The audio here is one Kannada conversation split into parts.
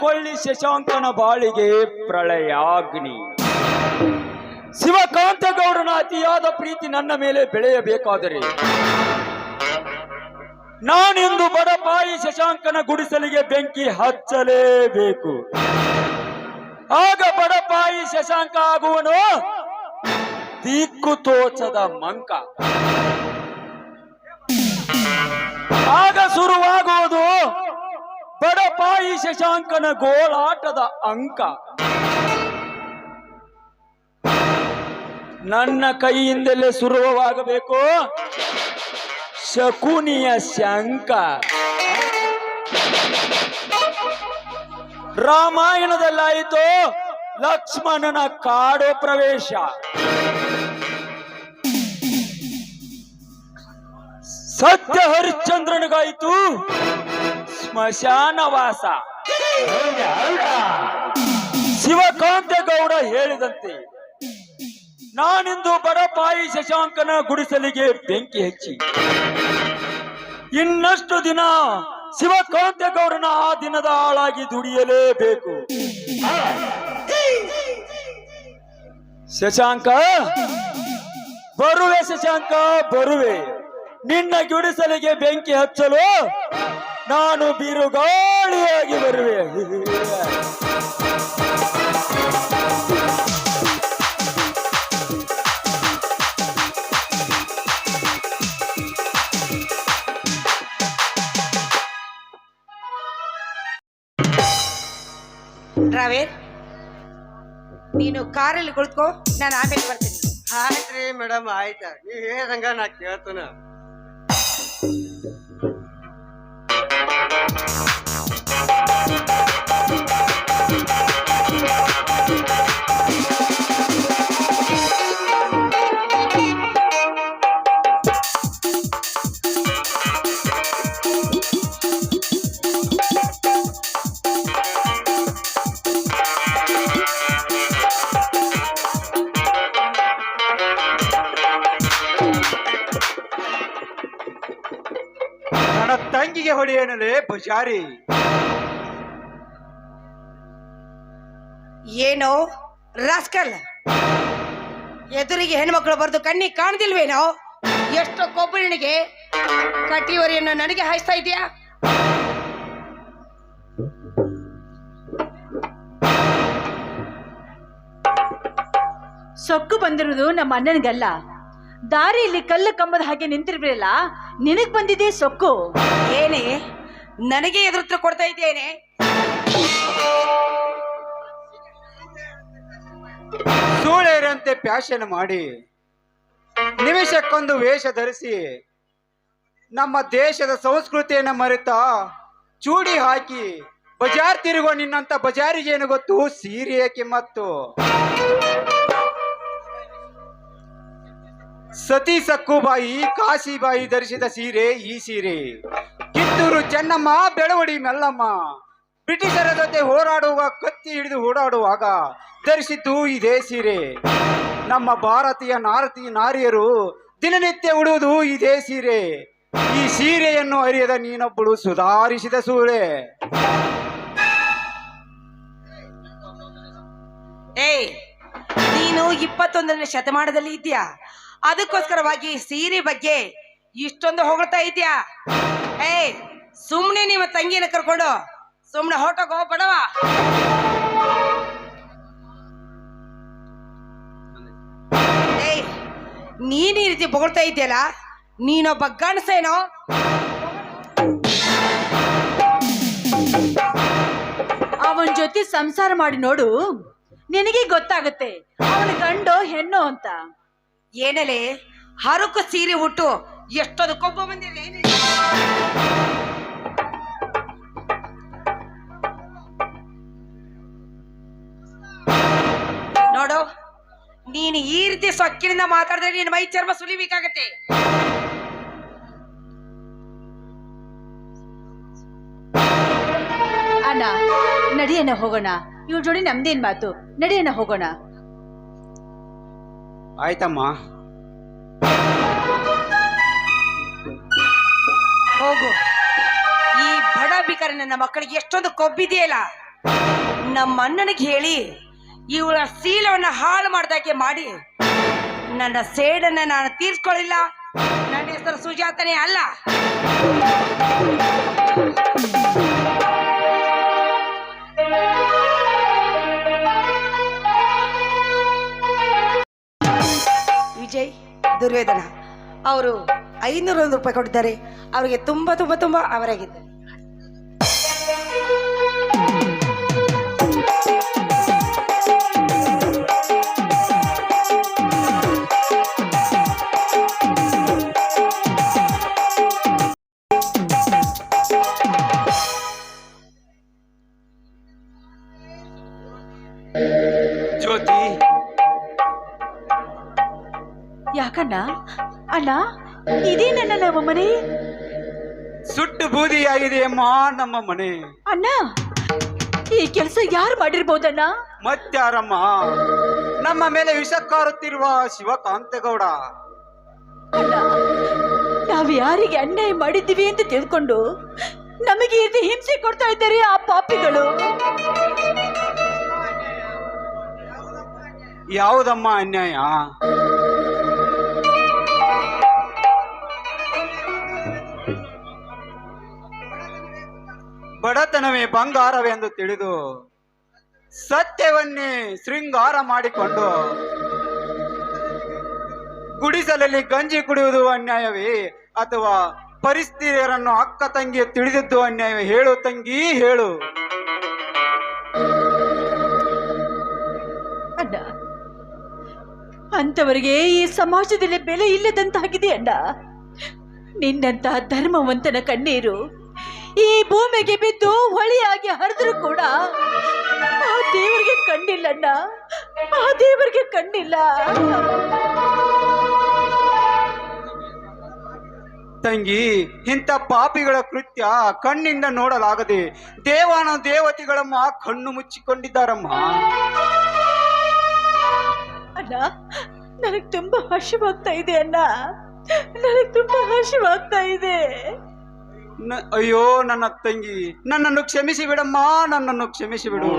ಕೊಳ್ಳಿ ಶಶಾಂಕನ ಬಾಳಿಗೆ ಪ್ರಳಯಾಗ್ನಿ ಶಿವಕಾಂತಗೌಡನ ಅತಿಯಾದ ಪ್ರೀತಿ ನನ್ನ ಮೇಲೆ ಬೆಳೆಯಬೇಕಾದರೆ ನಾನಿಂದು ಬಡಪಾಯಿ ಶಶಾಂಕನ ಗುಡಿಸಲಿಗೆ ಬೆಂಕಿ ಹಚ್ಚಲೇಬೇಕು. ಆಗ ಬಡಪಾಯಿ ಶಶಾಂಕ ಆಗುವನು? ದಿಕ್ಕು ತೋಚದ ಮಂಕ. ಆಗ ಶುರುವಾಗುವುದು ಬಡಪಾಯಿ ಶಶಾಂಕನ ಗೋಳಾಟದ ಅಂಕ. ನನ್ನ ಕೈಯಿಂದಲೇ ಶುರುವಾಗಬೇಕು ಶಕುನಿಯ ಶಂಕ. ರಾಮಾಯಣದಲ್ಲಾಯಿತು ಲಕ್ಷ್ಮಣನ ಕಾಡು ಪ್ರವೇಶ. ಸತ್ಯ ಹರಿಶ್ಚಂದ್ರನಿಗಾಯಿತು ಸ್ಮಶಾನವಾಸ ಶಿವಕಾಂತೇಗೌಡ ಹೇಳಿದಂತೆ ನಾನಿಂದು ಬಡಪಾಯಿ ಶಶಾಂಕನ ಗುಡಿಸಲಿಗೆ ಬೆಂಕಿ ಹಚ್ಚಿ ಇನ್ನಷ್ಟು ದಿನ ಶಿವಕಾಂತೇಗೌಡನ ಆ ದಿನದ ಆಳಾಗಿ ದುಡಿಯಲೇಬೇಕು. ಶಶಾಂಕ ಬರುವೆ ಶಶಾಂಕ ಬರುವೆ. ನಿನ್ನ ಗುಡಿಸಲಿಗೆ ಬೆಂಕಿ ಹಚ್ಚಲು ನಾನು ಬಿರುಗಾಳಿಯಾಗಿ ಬರುವೆ. ರಾವೇರ್ ನೀನು ಕಾರಲ್ಲಿ ಕುಳಿತ್ಕೋ ನಾನು ಆಮೇಲೆ ಬರ್ತೀನಿ. ಆಯ್ತ್ರಿ ಮೇಡಮ್ ಆಯ್ತಾ? ನೀವ್ ಹೇಳ್ದಂಗ ನಾ ಕೇಳ್ತನ. ತಂಗಿಗೆ ಹೊಡೆಯನಲೇ ಪುಜಾರಿ. ಏನೋ ರಾಸ್ಕಲ್. ಎದುರಿಗೆ ಹೆಣ್ಮಕ್ಳು ಬರ್ದು ಕಣ್ಣಿಗೆ ಕಾಣದಿಲ್ವೇನೋ? ಎಷ್ಟು ಕೊಬ್ಬರಿಣಿಗೆ ಕಟ್ಟಿವರಿಯನ್ನು ನನಗೆ ಹಾಯಿಸ್ತಾ ಇದೆಯಾ ಸೊಕ್ಕು ಬಂದಿರುವುದು ನಮ್ಮ ಅಣ್ಣನಿಗಲ್ಲ. ದಾರಿಯಲ್ಲಿ ಕಲ್ಲು ಕಂಬದ ಹಾಗೆ ನಿಂತಿರ್ಬಿರಲ್ಲ ನಿನಗ್ ಬಂದಿದೆ ಸೊಕ್ಕು. ಏನೇ? ನನಗೆ ಎದುರುತ್ರ ಕೊಡ್ತಾ ಇದ್ದೇನೆ. ಸೂಳೆಯರಂತೆ ಪ್ಯಾಶನ್ ಮಾಡಿ ನಿಮಿಷಕ್ಕೊಂದು ವೇಷ ಧರಿಸಿ ನಮ್ಮ ದೇಶದ ಸಂಸ್ಕೃತಿಯನ್ನು ಮರೆತ ಚೂಡಿ ಹಾಕಿ ಬಜಾರ್ ತಿರುಗುವ ನಿನ್ನಂತ ಬಜಾರಿಗೆ ಏನು ಗೊತ್ತು? ಸೀರೆಯ ಕಿಮ್ಮತ್ತು ಸತಿ ಸಕ್ಕುಬಾಯಿ, ಕಾಶಿಬಾಯಿ ಧರಿಸಿದ ಸೀರೆ ಈ ಸೀರೆ. ಕಿತ್ತೂರು ಚೆನ್ನಮ್ಮ, ಬೆಳವಡಿ ಮೆಲ್ಲಮ್ಮ. ಬ್ರಿಟಿಷರ ಜೊತೆ ಹೋರಾಡುವ, ಕತ್ತಿ ಹಿಡಿದು ಓಡಾಡುವಾಗ ಧರಿಸಿದ್ದು ಇದೇ ಸೀರೆ. ನಮ್ಮ ಭಾರತೀಯ ನಾರತಿ ನಾರಿಯರು ದಿನನಿತ್ಯ ಉಡುವುದು ಇದೇ ಸೀರೆ. ಈ ಸೀರೆಯನ್ನು ಅರಿಯದ ನೀನೊಬ್ಬಳು ಸುಧಾರಿಸಿದ ಸೂಳೆ ಏಯ್, ನೀನು ಇಪ್ಪತ್ತೊಂದನೇ ಶತಮಾನದಲ್ಲಿ ಇದೆಯಾ ಅದಕ್ಕೋಸ್ಕರವಾಗಿ ಸೀರೆ ಬಗ್ಗೆ ಇಷ್ಟೊಂದು ಹೊಗಳ್ತಾ ಇದೆಯಾ? ಏಯ್, ಸುಮ್ನೆ ನಿಮ್ಮ ತಂಗಿನ ಕರ್ಕೊಂಡು ಸುಮ್ನೆ ಹೊಟ್ಟೋಗ ಬಡವ. ಏಯ್, ನೀನ್ ಈ ರೀತಿ ಬೊಗಳ್ತಾ ಇದೆಯಲ್ಲ, ನೀನೊಬ್ಬ ಗಂಡಸೇನೋ? ಅವನ ಜೊತೆ ಸಂಸಾರ ಮಾಡಿ ನೋಡು, ನಿನಗೆ ಗೊತ್ತಾಗುತ್ತೆ, ಅವನ ಗಂಡು ಹೆಣ್ಣು ಅಂತ. ಏನಲೆ? ಹರಕು ಸೀರೆ ಉಟ್ಟು ಎಷ್ಟೊಂದು ಕೊಬ್ಬ ಬಂದಿದೆ? ನೋಡು, ನೀನು ಈ ರೀತಿ ಸೊಕ್ಕಿನಿಂದ ಮಾತಾಡಿದ್ರೆ ನೀನು ಮೈ ಚರ್ಮ ಸುಲಿಬೇಕಾಗತ್ತೆ. ಅಣ್ಣ, ನಡಿಯಣ್ಣ ಹೋಗೋಣ. ಇವ್ರ ಜೋಡಿ ನಮ್ದೇನ್ ಮಾತು? ನಡಿಯಣ್ಣ ಹೋಗೋಣ. ಆಯ್ತಮ್ಮ. ಹೋಗು. ಈ ಬಡ ಬಿಕರ ನನ್ನ ಮಕ್ಕಳಿಗೆ ಎಷ್ಟೊಂದು ಕೊಬ್ಬಿದೆಯಲ್ಲ? ನಮ್ಮ ಅಣ್ಣನಿಗೆ ಹೇಳಿ, ಇವಳ ಶೀಲವನ್ನ ಹಾಳು ಮಾಡ್ದಕ್ಕೆ ಮಾಡಿ, ನನ್ನ ಸೇಡನ್ನ ನಾನು ತೀರ್ಸ್ಕೊಳ್ಳಿಲ್ಲ. ನನ್ನ ಹೆಸರು ಸುಜಾತನೇ ಅಲ್ಲ. ದುರ್ವೇದನ ಅವರು ಐನೂರೊಂದು ರೂಪಾಯಿ ಕೊಟ್ಟಿದ್ದಾರೆ. ಅವರಿಗೆ ತುಂಬ ತುಂಬ ತುಂಬ ಅವರಾಗಿದೆ ಅಣ್ಣ ಇದೇ ನನ್ನ ನಮ್ಮ ಮನೆ? ಸುಟ್ಟು ಬೂದಿಯಾಗಿದೆ ಅಮ್ಮ ನಮ್ಮ ಮನೆ. ಅಣ್ಣ ಈ ಕೆಲಸ ಯಾರು ಮಾಡಿರ್ಬೋದಣ್ಣ? ಮತ್ತಾರಮ್ಮ ನಮ್ಮ ಮೇಲೆ ವಿಷ ಕಾರುತ್ತಿರುವ ಶಿವಕಾಂತೇಗೌಡ. ಅಣ್ಣ ನಾವು ಯಾರಿಗೆ ಅನ್ಯಾಯ ಮಾಡಿದ್ದೀವಿ ಅಂತ ತಿಳ್ಕೊಂಡು ನಮಗೆ ರೀತಿ ಹಿಂಸೆ ಕೊಡ್ತಾ ಇದ್ದಾರೆ ಆ ಪಾಪಿಗಳು. ಯಾವುದಮ್ಮ ಅನ್ಯಾಯ? ಬಡತನವೇ ಬಂಗಾರವೆಂದು ತಿಳಿದು ಸತ್ಯವನ್ನೇ ಶೃಂಗಾರ ಮಾಡಿಕೊಂಡು ಗುಡಿಸಲಲ್ಲಿ ಗಂಜಿ ಕುಡಿಯುವುದು ಅನ್ಯಾಯವೇ ಅಥವಾ ಪರಿಸ್ಥಿತಿಯರನ್ನು ಅಕ್ಕ ತಂಗಿ ತಿಳಿದಿದ್ದು ಅನ್ಯಾಯವೇ? ಹೇಳು ತಂಗಿ, ಹೇಳು. ಅಣ್ಣ ಅಂತವರಿಗೆ ಈ ಸಮಾಜದಲ್ಲಿ ಬೆಲೆ ಇಲ್ಲದಂತಾಗಿದೆ ಅಣ್ಣ. ನಿನ್ನಂತಹ ಧರ್ಮವಂತನ ಕಣ್ಣೀರು ಈ ಭೂಮಿಗೆ ಬಿದ್ದು ಹೊಳಿಯಾಗಿ ಹರಿದ್ರು ಕೂಡ ಆ ದೇವರಿಗೆ ಕಣ್ಣಿಲ್ಲಣ್ಣ. ಆ ದೇವರಿಗೆ ಕಣ್ಣಿಲ್ಲ. ತಂಗಿ ಇಂಥ ಪಾಪಿಗಳ ಕೃತ್ಯ ಕಣ್ಣಿಂದ ನೋಡಲಾಗದೆ ದೇವಾನ ದೇವತೆಗಳಮ್ಮ ಕಣ್ಣು ಮುಚ್ಚಿಕೊಂಡಿದ್ದಾರಮ್ಮ. ಅಣ್ಣ ನನಗೆ ತುಂಬಾ ಹಸಿವಾಗ್ತಾ ಇದೆ ಅಣ್ಣ. ನನಗೆ ತುಂಬಾ ಹಸಿವಾಗ್ತಾ ಇದೆ. ಅಯ್ಯೋ, ನನ್ನ ತಂಗಿ, ನನ್ನನ್ನು ಕ್ಷಮಿಸಿ ಬಿಡಮ್ಮ, ನನ್ನನ್ನು ಕ್ಷಮಿಸಿ ಬಿಡು.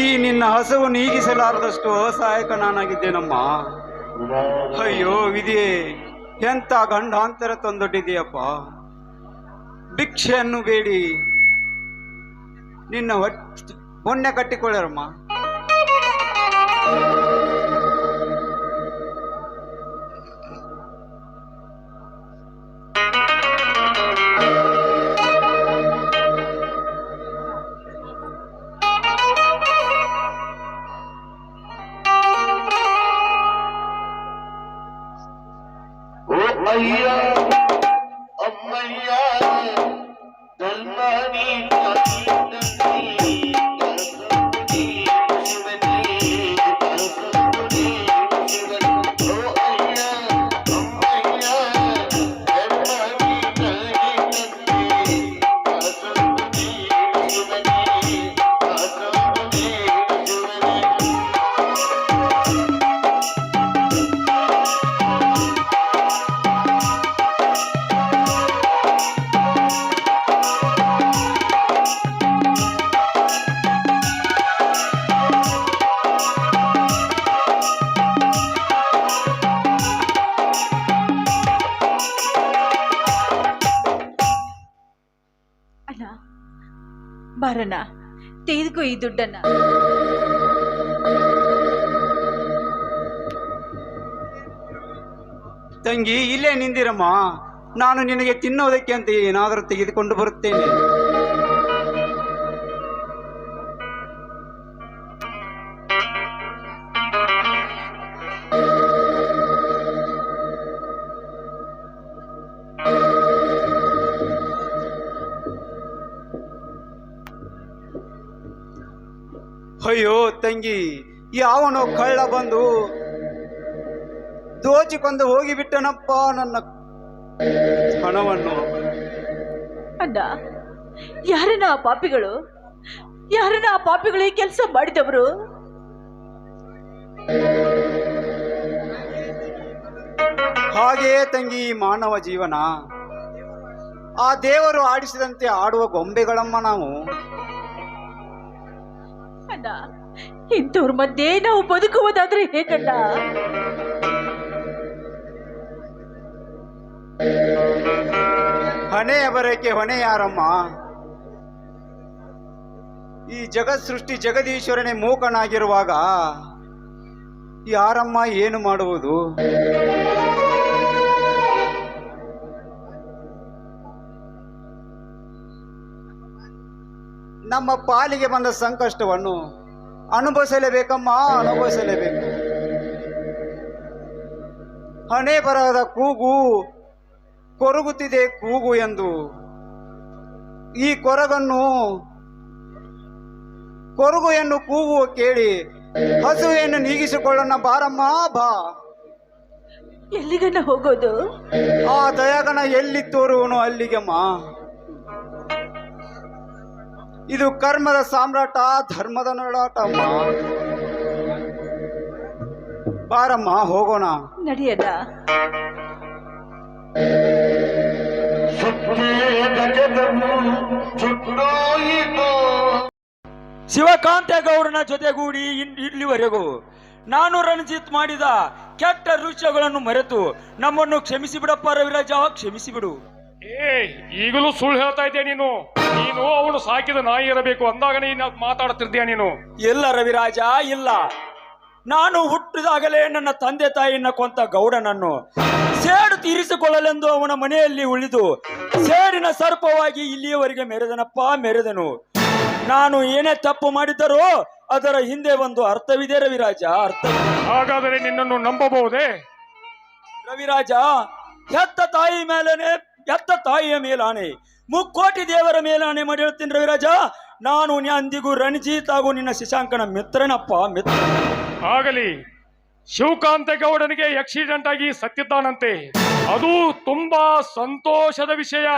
ಈ ನಿನ್ನ ಹಸವು ನೀಗಿಸಲಾರದಷ್ಟು ಅಸಹಾಯಕ ನಾನಾಗಿದ್ದೇನಮ್ಮ? ಅಯ್ಯೋ, ವಿಧಿಯೇ ಎಂತ ಗಂಡಾಂತರ ತಂದೊಡ್ಡಿದೆಯಪ್ಪ ಭಿಕ್ಷೆಯನ್ನು ಬೇಡಿ. ನಿನ್ನ ಹೊಟ್ಟೆ ಕಟ್ಟಿಕೊಳ್ಳರಮ್ಮ. ತಂಗಿ ಇಲ್ಲೇ ನಿಂದಿರಮ್ಮ. ನಾನು ನಿನಗೆ ತಿನ್ನೋದಕ್ಕೆ ಅಂತ ಏನಾದರೂ ತೆಗೆದುಕೊಂಡು ಬರುತ್ತೇನೆ. ತಂಗಿ ಯಾವನೋ ಕಳ್ಳ ಬಂದು ದೋಚಿಕೊಂಡು ಹೋಗಿಬಿಟ್ಟನಪ್ಪ ನನ್ನ ಹಣವನ್ನು. ಅಣ್ಣ ಯಾರನ್ನ ಆ ಪಾಪಿಗಳು? ಯಾರನ್ನ ಆ ಪಾಪಿಗಳು ಈ ಕೆಲಸ ಮಾಡಿದವರು? ಹಾಗೆಯೇ ತಂಗಿ ಮಾನವ ಜೀವನ. ಆ ದೇವರು ಆಡಿಸಿದಂತೆ ಆಡುವ ಗೊಂಬೆಗಳಮ್ಮ ನಾವು. ಅಣ್ಣ ಇಂಥವ್ರ ಮಧ್ಯೆ ನಾವು ಬದುಕುವುದಾದ್ರೆ ಹೇಗಲ್ಲ? ಹೊಣೆಯ ಬರಕ್ಕೆ ಹೊಣೆ ಯಾರಮ್ಮ ಈ ಜಗತ್ ಸೃಷ್ಟಿ ಜಗದೀಶ್ವರನೇ ಮೂಕನಾಗಿರುವಾಗ ಯಾರಮ್ಮ ಏನು ಮಾಡುವುದು? ನಮ್ಮ ಪಾಲಿಗೆ ಬಂದ ಸಂಕಷ್ಟವನ್ನು ಅನುಭವಿಸಲೇಬೇಕಮ್ಮ ಅನುಭವಿಸಲೇಬೇಕು. ಹಣೆ ಬರಹದ ಕೂಗು ಕೊರಗುತ್ತಿದೆ ಕೂಗು ಎಂದು. ಈ ಕೊರಗನ್ನು ಕೊರಗು ಎಂದು ಕೂಗುವ ಕೇಳಿ ಹಸುವೆಯನ್ನು ನೀಗಿಸಿಕೊಳ್ಳೋಣ ಬಾರಮ್ಮ ಬಾ. ಎಲ್ಲಿಗನ್ನ ಹೋಗೋದು? ಆ ದಯಾಗಣ ಎಲ್ಲಿ ತೋರುವನು ಅಲ್ಲಿಗೆಮ್ಮ ಇದು ಕರ್ಮದ ಸಾಮ್ರಾಟ ಧರ್ಮದ ನಡಾಟಮ್ಮ ಬಾರಮ್ಮ ಹೋಗೋಣ. ನಡೆಯದ. ಶಿವಕಾಂತೇಗೌಡನ ಜೊತೆಗೂಡಿ ಇನ್- ಇಲ್ಲಿವರೆಗೂ ನಾನು ರಣಜಿತ್ ಮಾಡಿದ ಕೆಟ್ಟ ರುಚ್ಯಗಳನ್ನು ಮರೆತು ನಮ್ಮನ್ನು ಕ್ಷಮಿಸಿ ಬಿಡಪ್ಪ ರವಿರಾಜ ಕ್ಷಮಿಸಿ ಬಿಡು ಏ ಈಗಲೂ ಸುಳ್ಳು ಹೇಳ್ತಾ ಇದ್ಯಾ ನೀನು? ನೀನು ಅವನು ಸಾಕಿದ ನಾಯಿ ಇರಬೇಕು. ಅಂದಾಗ ನೀನು ಮಾತಾಡ್ತಿರ್ತೀಯ ನೀನು? ಇಲ್ಲ ರವಿರಾಜ ಇಲ್ಲ. ನಾನು ಹುಟ್ಟಿದಾಗಲೇ ನನ್ನ ತಂದೆ ತಾಯಿಯನ್ನ ಕೊಂತ ಗೌಡನನ್ನು. ಸೇಡು ತೀರಿಸಿಕೊಳ್ಳಲೆಂದು ಅವನ ಮನೆಯಲ್ಲಿ ಉಳಿದು ಸೇಡಿನ ಸರ್ಪವಾಗಿ ಇಲ್ಲಿಯವರೆಗೆ ಮೆರೆದನಪ್ಪ ಮೆರೆದನು. ನಾನು ಏನೇ ತಪ್ಪು ಮಾಡಿದ್ದರೂ ಅದರ ಹಿಂದೆ ಒಂದು ಅರ್ಥವಿದೆ ರವಿರಾಜ ಅರ್ಥ ಹಾಗಾದರೆ ನಿನ್ನನ್ನು ನಂಬಬಹುದೇ? ರವಿರಾಜ ಹೆತ್ತ ತಾಯಿ ಮೇಲನೆ ಹೆತ್ತ ತಾಯಿಯ ಮೇಲಾನೆ. ಮುಕ್ಕೋಟಿ ದೇವರ ಮೇಲಾನೆ ಮಾಡಿ ಹೇಳ್ತೀನಿ ರವಿರಾಜ. ನಾನು ಅಂದಿಗೂ ರಣಜಿತ್ ಹಾಗೂ ನಿನ್ನ ಶಶಾಂಕನ ಮಿತ್ರನಪ್ಪ, ಮಿತ್ರ. ಆಗಲಿ ಶಿವಕಾಂತೇಗೌಡನಿಗೆ ಆಕ್ಸಿಡೆಂಟ್ ಆಗಿ ಸತ್ತಿದ್ದಾನಂತೆ. ಅದು ತುಂಬಾ ಸಂತೋಷದ ವಿಷಯ.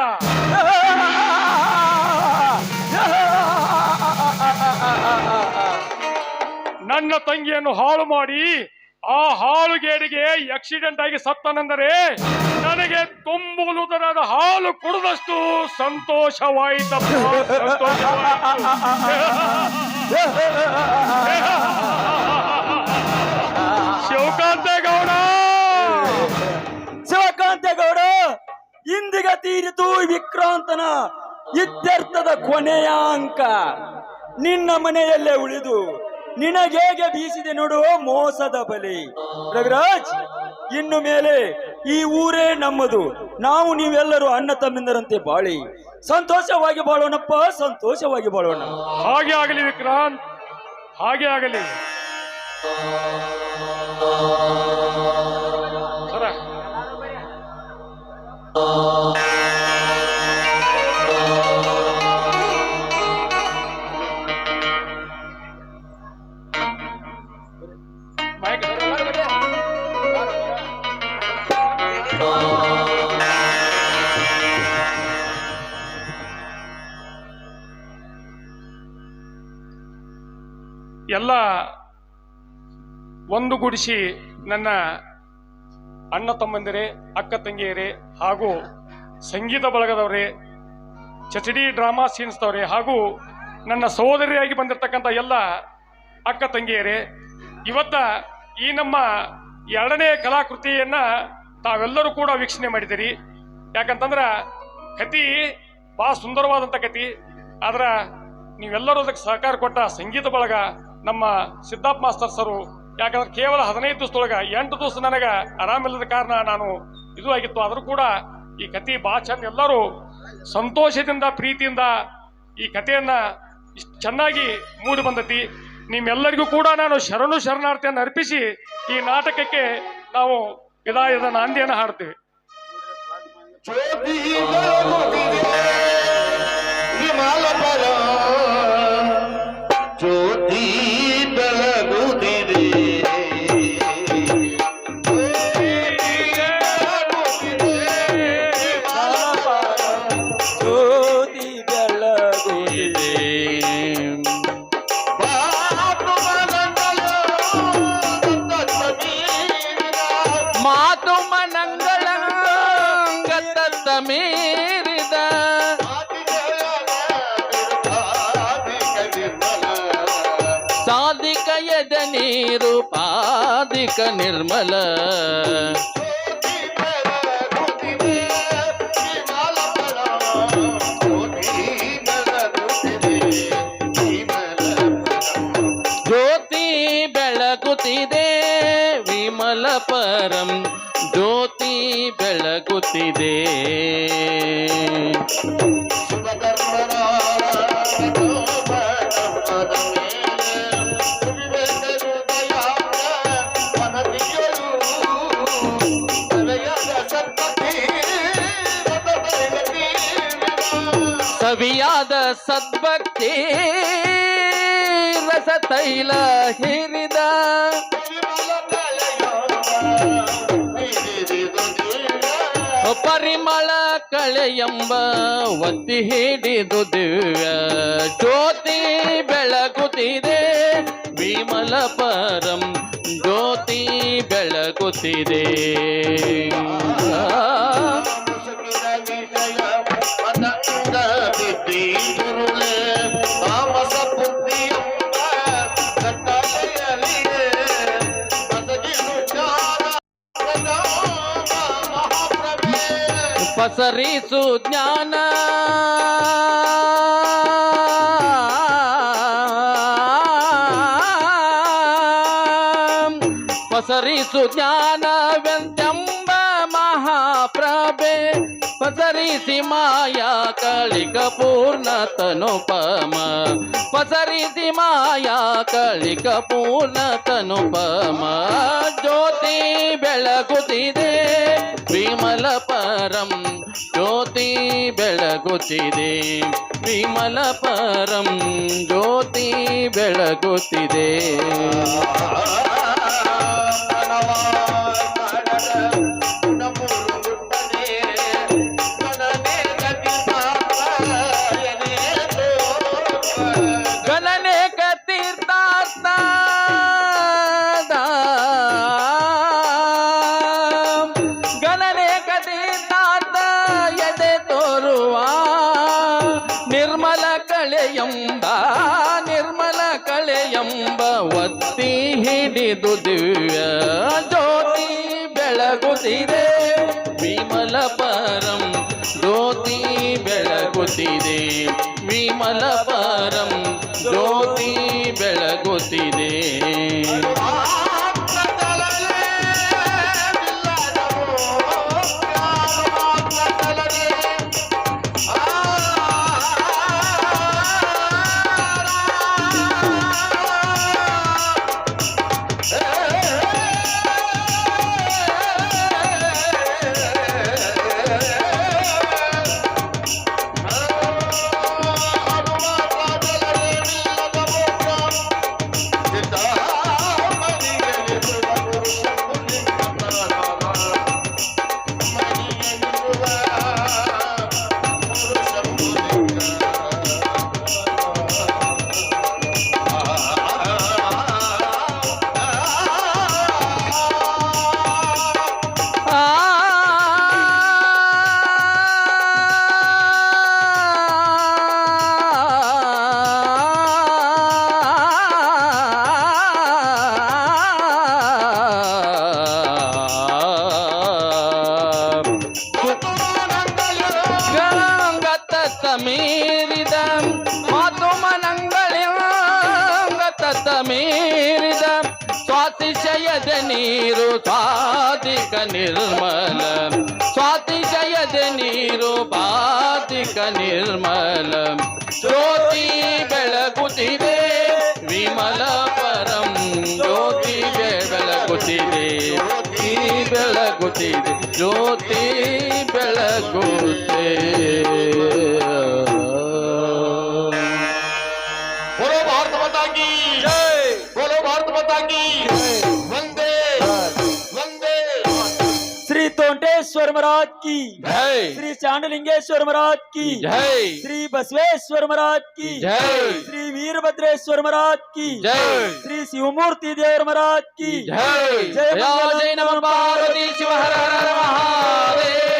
ನನ್ನ ತಂಗಿಯನ್ನು ಹಾಳು ಮಾಡಿ ಆ ಹಾಲುಗೇಡಿಗೆ ಆಕ್ಸಿಡೆಂಟ್ ಆಗಿ ಸತ್ತನೆಂದರೆ ನನಗೆ ತುಂಬುವುದರಾದ ಹಾಲು ಕುಡಿದಷ್ಟು ಸಂತೋಷವಾಯಿತಪ್ಪ. ಸಂತೋಷವಾಯಿತು. ಶಿವಕಾಂತೇಗೌಡ ಶಿವಕಾಂತೇಗೌಡ ಇಂದಿಗ ತೀರಿತು ವಿಕ್ರಾಂತನ ಇತ್ಯರ್ಥದ ಕೊನೆಯ ಅಂಕ. ನಿನ್ನ ಮನೆಯಲ್ಲೇ ಉಳಿದು ನಿನಗೇಗೆ ಬೀಸಿದೆ ನೋಡು, ಮೋಸದ ಬಲಿ. ರವಿರಾಜ್ ಇನ್ನು ಮೇಲೆ ಈ ಊರೇ ನಮ್ಮದು. ನಾವು ನೀವೆಲ್ಲರೂ ಅಣ್ಣ ತಮ್ಮಿಂದರಂತೆ ಬಾಳಿ. ಸಂತೋಷವಾಗಿ ಬಾಳೋಣಪ್ಪ, ಸಂತೋಷವಾಗಿ ಬಾಳೋಣ. ಹಾಗೆ ಆಗಲಿ ವಿಕ್ರಾಂತ್, ಹಾಗೆ ಆಗಲಿ. ಒಂದುಗೂಡಿಸಿ ನನ್ನ ಅಣ್ಣ ತಮ್ಮಂದಿರೇ, ಅಕ್ಕ ತಂಗಿಯರೇ ಹಾಗೂ ಸಂಗೀತ ಬಳಗದವರೇ ಚಚಡಿ ಡ್ರಾಮಾ ಸೀನ್ಸ್ದವರೇ ಹಾಗೂ ನನ್ನ ಸಹೋದರಿಯಾಗಿ ಬಂದಿರತಕ್ಕಂಥ ಎಲ್ಲ ಅಕ್ಕ ತಂಗಿಯರೇ, ಇವತ್ತ ಈ ನಮ್ಮ ಎರಡನೇ ಕಲಾಕೃತಿಯನ್ನ ತಾವೆಲ್ಲರೂ ಕೂಡ ವೀಕ್ಷಣೆ ಮಾಡಿದಿರಿ ಯಾಕಂತಂದ್ರ ಕತಿ ಭಾಳ ಸುಂದರವಾದಂಥ ಕತಿ ಆದ್ರೆ ನೀವೆಲ್ಲರೂ ಅದಕ್ಕೆ ಸಹಕಾರ ಕೊಟ್ಟ ಸಂಗೀತ ಬಳಗ ನಮ್ಮ ಸಿದ್ದಾಪ್ ಮಾಸ್ತರ್ ಸರು ಯಾಕಂದ್ರೆ ಕೇವಲ ಹದಿನೈದು ದಿವಸದೊಳಗ ಎಂಟು ದಿವಸ ನನಗೆ ಆರಾಮಿಲ್ಲದ ಕಾರಣ ನಾನು ಇದು ಆಗಿತ್ತು ಆದರೂ ಕೂಡ ಈ ಕತೆ ಭಾಳ ಎಲ್ಲರೂ ಸಂತೋಷದಿಂದ ಪ್ರೀತಿಯಿಂದ ಈ ಕಥೆಯನ್ನ ಇಷ್ಟು ಚೆನ್ನಾಗಿ ಮೂಡಿ ಬಂದತಿ ನಿಮ್ಮೆಲ್ಲರಿಗೂ ಕೂಡ ನಾನು ಶರಣು ಶರಣಾರ್ಥಿಯನ್ನು ಅರ್ಪಿಸಿ ಈ ನಾಟಕಕ್ಕೆ ನಾವು ವಿದಾಯದ ನಾಂದಿಯನ್ನು ಹಾಡ್ತೀವಿ ಸ್ವಾದಿಕ ನಿರ್ಮಲ ಜ್ಯೋತಿ ಬೆಳಗುತ್ತಿದೆ ವಿಮಲ ಪರಂ ಜ್ಯೋತಿ ಬೆಳಗುತ್ತಿದೆ ಸವಿಯಾದ ಸದ್ಭಕ್ತಿ ರಸ ತೈಲ ಹಿರಿದ ಪರಿಮಳ ಕಳೆಯಂಬ ಒತ್ತಿ ಹಿಡಿದು ದಿವ್ಯ ಜ್ಯೋತಿ ಬೆಳಗುತ್ತಿದೆ ವಿಮಲ ಪರಂ ಜ್ಯೋತಿ ಬೆಳಗುತ್ತಿದೆ ತಾಮಸ ಪಸರಿಸು ಜ್ಞಾನ. ಪಸರಿಸು ಜ್ಞಾನವೆಂತೆಂಬ ಮಹಾಪ್ರಭೆ, ಪಸರಿಸಿ ಮಾಯಾ ಕಳಿಕ ಪೂರ್ಣ ತನುಪಮ ಪಸರಿಸಿ ಮಾಯಾ ಕಳಿಕ ಪೂರ್ಣ ತನುಪಮ ಜ್ಯೋತಿ ಬೆಳಗುತ್ತಿದೆ, ವಿಮಲ ಪರಂ ಬೆಳಗುತ್ತಿದೆ. ವಿಮಲ ಪರಂ ಜ್ಯೋತಿ ಬೆಳಗುತ್ತಿದೆ. ಕಳೆಯಂಬ ಒತ್ತಿ ಹಿಡಿದು ದಿವ್ಯ ಜ್ಯೋತಿ ಬೆಳಗುತ್ತಿದೆ. ವಿಮಲ ಪರಂ ಜ್ಯೋತಿ ಬೆಳಗುತ್ತಿದೆ. ವಿಮಲ ಪರಂ ಜ್ಯೋತಿ ಬೆಳಗುತ್ತಿದೆ. ಸ್ವಾತಿಶಯದ ನೀರು ಸಾಧಿಕ ನಿರ್ಮಲ ಸ್ವಾತಿಶಯದ ನೀರು ಬಾಧಿಕ ನಿರ್ಮಲ ಜ್ಯೋತಿ ಬೆಳಗುತ್ತಿದೆ ವಿಮಲ ಪರಂ ಜ್ಯೋತಿ ಬೆಳಗುತ್ತಿದೆ ಜ್ಯೋತಿ ಬೆಳಗುತ್ತಿದೆ ಜ್ಯೋತಿ ಬೆಳಗುತ್ತಿದೆ बसवेश्वर महाराज की। जय। श्री चांडलिंगेश्वर महाराज की। जय। श्री बसवेश्वर महाराज की। जय। श्री वीरभद्रेश्वर महाराज की। जय। श्री शिवमूर्ति देव महाराज की। जय। जय जय नम पार्वती शिव हर हर महादेव।